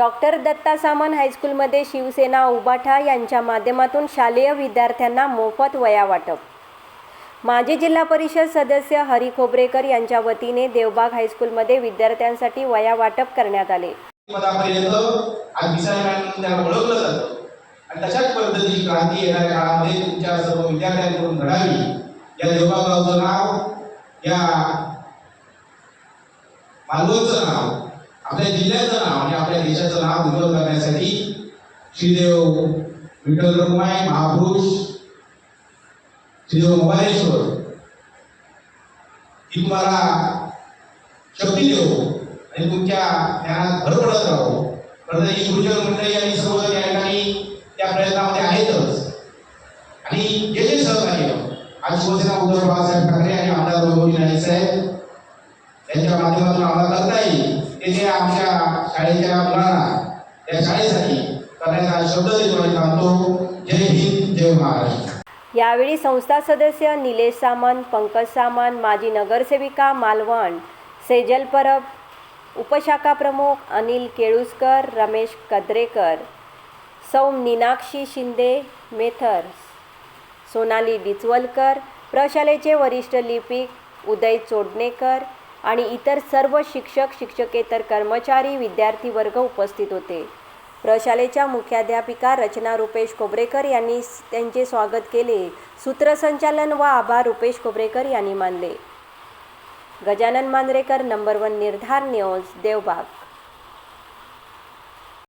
Doctor Datta Samant हायस्कूलमध्ये शिवसेना उबाठा यांच्या माध्यमातून शालेय विद्यार्थ्यांना मोफत वया वाटप माजी जिल्हा परिषद सदस्य हरी खोबरेकर यांच्या वतीने देवबाग हायस्कूलमध्ये विद्यार्थ्यांसाठी वया वाटप करण्यात आले. आणि तशाच पद्धतीची क्रांती येणाऱ्या काळामध्ये तुमच्या सर्व विद्यार्थ्यांकडून घडावी. या देवबागावचं नाव या मालवणचं नाव आपल्या जिल्ह्याचं नाव आणि आपल्या देशाचं नाव उज्ज्वल करण्यासाठी श्रीदेव विठ्ठल रखुमाई महापुरुष श्रीदेव मोबालेश्वर ही तुम्हाला शक्ती देव आणि तुमच्या ज्ञानात भर पडत राहो. खरं ही गुरुजन मंडळी आणि सर्व या ठिकाणी त्या प्रयत्नामध्ये आहेतच. आणि जे जे सहकार्य आज शिवसेना उद्धव बाळासाहेब ठाकरे आणि आमदार वैभवजी नाईक साहेब यांच्या माध्यमातून आम्हाला करता येईल ते जे आमच्या शाळेच्या मुलांना त्या शाळेसाठी करण्याचा शब्द देतो जय हिंद जय महाराष्ट्र. यावेळी संस्था सदस्य निलेश सामंत पंकज सामंत माजी नगरसेविका मालवण सेजल परब उपशाखा प्रमुख अनिल केळुसकर रमेश कद्रेकर सौ मीनाक्षी शिंदे मेथर सोनाली डिचवलकर प्रशालेचे वरिष्ठ लिपिक उदय चोडणेकर आणि इतर सर्व शिक्षक शिक्षकेतर कर्मचारी विद्यार्थी वर्ग उपस्थित होते. प्रशालेच्या मुख्याध्यापिका रचना रुपेश खोबरेकर यांनी त्यांचे स्वागत केले. सूत्रसंचालन व आभार रुपेश खोबरेकर यांनी मानले. Gajanan Mandrekar number one Nirdhar news Devbag.